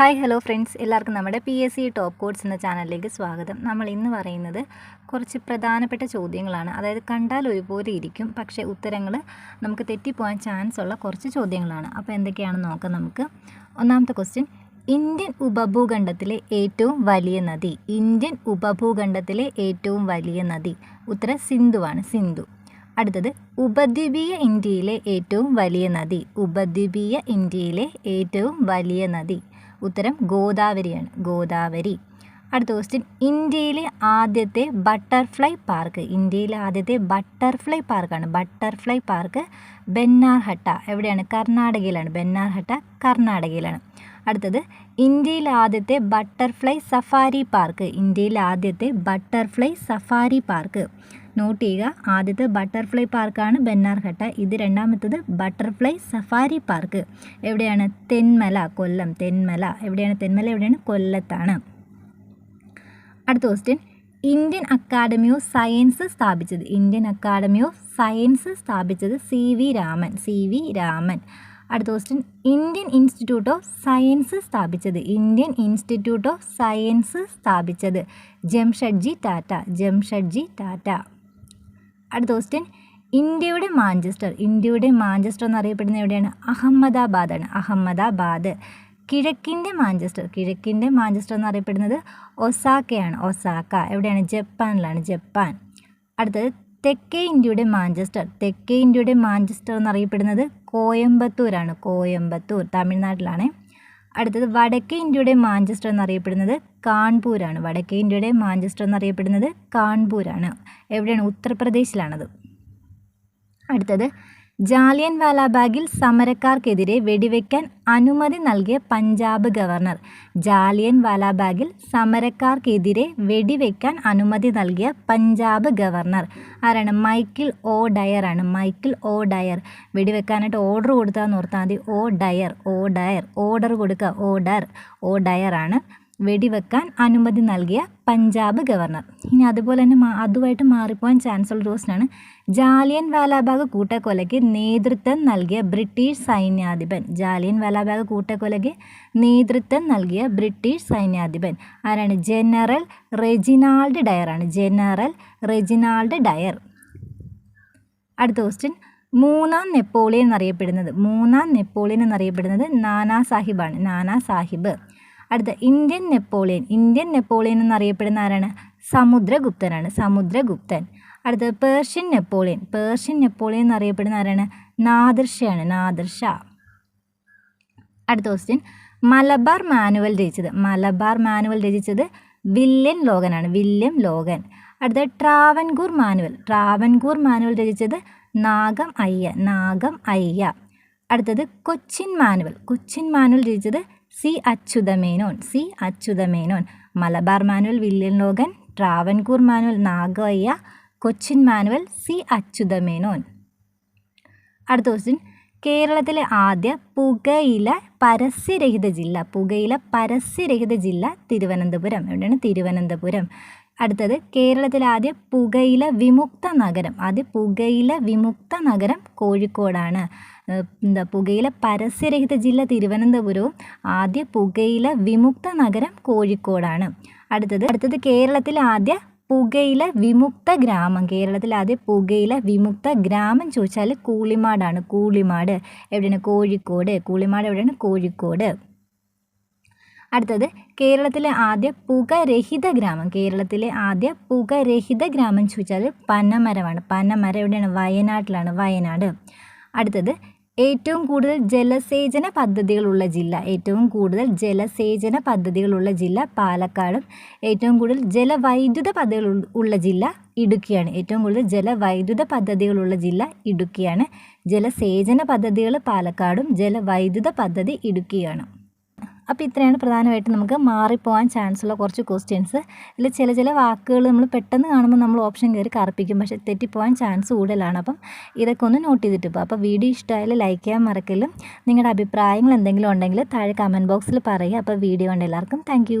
Hi hello friends എല്ലാവർക്കും നമ്മുടെ P S C top codes എന്ന ചാനലിലേക്ക് സ്വാഗതം. നമ്മൾ ഇന്ന് പറയുന്നത് കുറച്ച് പ്രധാനപ്പെട്ട ചോദ്യങ്ങളാണ്. അതായത് കണ്ടാൽ ഒരുപോലെ ഇരിക്കും പക്ഷേ ഉത്തരങ്ങൾ നമുക്ക് തെറ്റിപ്പോകാൻ ചാൻസ് ഉള്ള കുറച്ച് ചോദ്യങ്ങളാണ്. അപ്പോൾ എന്തൊക്കെയാണെന്ന് നോക്കാം നമുക്ക്. ഒന്നാമത്തെ ക്വസ്റ്റ്യൻ ഇന്ത്യൻ ഉപഭൂഖണ്ഡത്തിലെ ഏറ്റവും വലിയ നദി. ഇന്ത്യൻ ഉപഭൂഖണ്ഡത്തിലെ ഏറ്റവും വലിയ നദി. ഉത്തരം സിന്ധുവാണ് സിന്ധു. അടുത്തത് ഉപദ്വീപീയ ഇന്ത്യയിലെ ഏറ്റവും വലിയ നദി. ഉപദ്വീപീയ ഇന്ത്യയിലെ ഏറ്റവും വലിയ നദി. ഉത്തരം ഗോദാവരിയാണ്. ഗോദാവരി. അടുത്ത ക്വസ്റ്റ്യൻ ഇന്ത്യയിലെ ആദ്യത്തെ ബട്ടർഫ്ലൈ പാർക്ക്. ഇന്ത്യയിലെ ആദ്യത്തെ ബട്ടർഫ്ലൈ പാർക്കാണ് ബട്ടർഫ്ലൈ പാർക്ക് ബെന്നാർഹട്ട. എവിടെയാണ്? കർണാടകയിലാണ്. ബെന്നാർഹട്ട കർണാടകയിലാണ്. അടുത്തത് ഇന്ത്യയിലെ ആദ്യത്തെ ബട്ടർഫ്ലൈ സഫാരി പാർക്ക്. ഇന്ത്യയിലെ ആദ്യത്തെ ബട്ടർഫ്ലൈ സഫാരി പാർക്ക്. നോട്ട് ചെയ്യുക. ആദ്യത്തെ ബട്ടർഫ്ലൈ പാർക്കാണ് ബെന്നാർഘട്ട. ഇത് രണ്ടാമത്തത് ബട്ടർഫ്ലൈ സഫാരി പാർക്ക്. എവിടെയാണ്? തെന്മല കൊല്ലം. തെന്മല. എവിടെയാണ്? തെന്മല എവിടെയാണ്? കൊല്ലത്താണ്. അടുത്ത question Indian academy of science സ്ഥാപിച്ചത്. ഇന്ത്യൻ അക്കാഡമി ഓഫ് സയൻസ് സ്ഥാപിച്ചത് C V Raman. C V Raman. അടുത്ത question Indian institute of science സ്ഥാപിച്ചത്. ഇന്ത്യൻ ഇൻസ്റ്റിറ്റ്യൂട്ട് ഓഫ് സയൻസ് സ്ഥാപിച്ചത്. ജംഷഡ്ജി ടാറ്റ. ജംഷഡ്ജി ടാറ്റ. അടുത്ത ക്വസ്റ്റ്യൻ ഇന്ത്യയുടെ മാഞ്ചസ്റ്റർ. ഇന്ത്യയുടെ മാഞ്ചസ്റ്റർ എന്നറിയപ്പെടുന്ന എവിടെയാണ്? അഹമ്മദാബാദാണ്. അഹമ്മദാബാദ്. കിഴക്കിന്റെ മാഞ്ചസ്റ്റർ. കിഴക്കിന്റെ മാഞ്ചസ്റ്റർ എന്നറിയപ്പെടുന്നത് ഒസാക്കയാണ്. ഒസാക്ക. എവിടെയാണ്? ജപ്പാനിലാണ്. ജപ്പാൻ. അടുത്തത് തെക്കേ ഇന്ത്യയുടെ മാഞ്ചസ്റ്റർ. തെക്കേ ഇന്ത്യയുടെ മാഞ്ചസ്റ്റർ എന്നറിയപ്പെടുന്നത് കോയമ്പത്തൂരാണ്. കോയമ്പത്തൂർ തമിഴ്നാട്ടിലാണ്. അടുത്തത് വടക്കേ ഇന്ത്യയുടെ മാഞ്ചസ്റ്റർ എന്നറിയപ്പെടുന്നത് കാൺപൂരാണ്. വടക്കേ ഇന്ത്യയുടെ മാഞ്ചസ്റ്റർ എന്നറിയപ്പെടുന്നത് കാൺപൂരാണ്. എവിടെയാണ്? ഉത്തർപ്രദേശിലാണത്. അടുത്തത് ജാലിയൻ വാലാബാഗിൽ സമരക്കാർക്കെതിരെ വെടിവെക്കാൻ അനുമതി നൽകിയ പഞ്ചാബ് ഗവർണർ. ജാലിയൻ വാലാബാഗിൽ സമരക്കാർക്കെതിരെ വെടിവെക്കാൻ അനുമതി നൽകിയ പഞ്ചാബ് ഗവർണർ. ആരാണ്? മൈക്കിൾ ഓ ഡയർ ആണ്. Michael O'Dwyer. വെടിവെക്കാനായിട്ട് ഓർഡർ കൊടുത്താൽ ഓർത്താൽ മതി. O'Dwyer O'Dwyer order കൊടുക്കുക ഓ ഡയർ ആണ്. വെടിവെക്കാൻ അനുമതി നൽകിയ പഞ്ചാബ് ഗവർണർ. ഇനി അതുപോലെ തന്നെ അതുമായിട്ട് മാറിപ്പോകാൻ ചാൻസ് ഉള്ള ദിവസമാണ് ജാലിയൻ വാലാബാഗ് കൂട്ടക്കൊലയ്ക്ക് നേതൃത്വം നൽകിയ ബ്രിട്ടീഷ് സൈന്യാധിപൻ. ജാലിയൻ വാലാബാഗ് കൂട്ടക്കൊലയ്ക്ക് നേതൃത്വം നൽകിയ ബ്രിട്ടീഷ് സൈന്യാധിപൻ. ആരാണ്? ജനറൽ റെജിനാൾഡ് ഡയറാണ് ജനറൽ റെജിനാൾഡ് ഡയർ. അടുത്ത ക്വസ്റ്റ്യൻ മൂന്നാം നെപ്പോളിയൻ എന്നറിയപ്പെടുന്നത്. മൂന്നാം നെപ്പോളിയൻ എന്നറിയപ്പെടുന്നത് നാനാ സാഹിബാണ് നാനാ സാഹിബ് അടുത്ത ഇന്ത്യൻ നെപ്പോളിയൻ. ഇന്ത്യൻ നെപ്പോളിയൻ എന്നറിയപ്പെടുന്ന ആരാണ്? സമുദ്രഗുപ്തനാണ്. സമുദ്രഗുപ്തൻ. അടുത്ത പേർഷ്യൻ നെപ്പോളിയൻ. പേർഷ്യൻ നെപ്പോളിയൻ എന്നറിയപ്പെടുന്ന ആരാണ്? നാദിർഷയാണ്. നാദിർഷ. അടുത്ത ക്വസ്റ്റ്യൻ മലബാർ മാനുവൽ രചിച്ചത്. മലബാർ മാനുവൽ രചിച്ചത് വില്യം ലോകനാണ്. William Logan. അടുത്ത ട്രാവൻകൂർ മാനുവൽ. ട്രാവൻകൂർ മാനുവൽ രചിച്ചത് നാഗം അയ്യ. നാഗം അയ്യ. അടുത്തത് കൊച്ചിൻ മാനുവൽ. കൊച്ചിൻ മാനുവൽ രചിച്ചത് C Achuthamenon C Achuthamenon. Malabar manual William Logan Travancore manual Nagaiah Cochin manual C Achuthamenon. അടുത്ത ക്വസ്റ്റ്യൻ കേരളത്തിലെ ആദ്യ പുകയില പരസ്യരഹിത ജില്ല പുകയില പരസ്യരഹിത ജില്ല തിരുവനന്തപുരം. എവിടെയാണ്? തിരുവനന്തപുരം. അടുത്തത് കേരളത്തിലെ ആദ്യ പുകയില വിമുക്ത നഗരം. ആദ്യ പുകയില വിമുക്ത നഗരം കോഴിക്കോടാണ്. എന്താ പുകയില പരസ്യരഹിത ജില്ല തിരുവനന്തപുരവും ആദ്യ പുകയില വിമുക്ത നഗരം കോഴിക്കോടാണ്. അടുത്തത് അടുത്തത് കേരളത്തിലെ ആദ്യ പുകയില വിമുക്ത ഗ്രാമം. കേരളത്തിൽ ആദ്യ പുകയില വിമുക്ത ഗ്രാമം ചോദിച്ചാൽ കൂളിമാടാണ്. കൂളിമാട് എവിടെയാണ്? കോഴിക്കോട്. കൂളിമാട് എവിടെയാണ്? കോഴിക്കോട്. അടുത്തത് കേരളത്തിലെ ആദ്യ പുകരഹിത ഗ്രാമം. കേരളത്തിലെ ആദ്യ പുകരഹിത ഗ്രാമം ചോദിച്ചാൽ പനമരമാണ് പനമരം എവിടെയാണ്? വയനാട്ടിലാണ്. വയനാട്. അടുത്തത് ഏറ്റവും കൂടുതൽ ജലസേചന പദ്ധതികളുള്ള ജില്ല ഏറ്റവും കൂടുതൽ ജലസേചന പദ്ധതികളുള്ള ജില്ല പാലക്കാടും ഏറ്റവും കൂടുതൽ ജലവൈദ്യുത പദ്ധതികൾ ഉള്ള ജില്ല ഇടുക്കിയാണ്. ഏറ്റവും കൂടുതൽ ജലവൈദ്യുത പദ്ധതികളുള്ള ജില്ല ഇടുക്കിയാണ്. ജലസേചന പദ്ധതികൾ പാലക്കാടും ജലവൈദ്യുത പദ്ധതി ഇടുക്കിയാണ്. അപ്പോൾ ഇത്രയാണ് പ്രധാനമായിട്ടും നമുക്ക് മാറിപ്പോകാൻ ചാൻസുള്ള കുറച്ച് ക്വസ്റ്റ്യൻസ് ഇതിൽ ചില ചില വാക്കുകൾ നമ്മൾ പെട്ടെന്ന് കാണുമ്പോൾ നമ്മൾ ഓപ്ഷൻ കയറി കറുപ്പിക്കും. പക്ഷേ തെറ്റിപ്പോകാൻ ചാൻസ് കൂടുതലാണ്. അപ്പം ഇതൊക്കെ ഒന്ന് നോട്ട് ചെയ്തിട്ട് പോകും അപ്പോൾ വീഡിയോ ഇഷ്ടമായാലും ലൈക്ക് ചെയ്യാൻ മറക്കലും നിങ്ങളുടെ അഭിപ്രായങ്ങൾ എന്തെങ്കിലും ഉണ്ടെങ്കിൽ താഴെ കമന്റ് ബോക്സിൽ പറയുക. അപ്പോൾ വീഡിയോ ഉണ്ട് എല്ലാവർക്കും താങ്ക്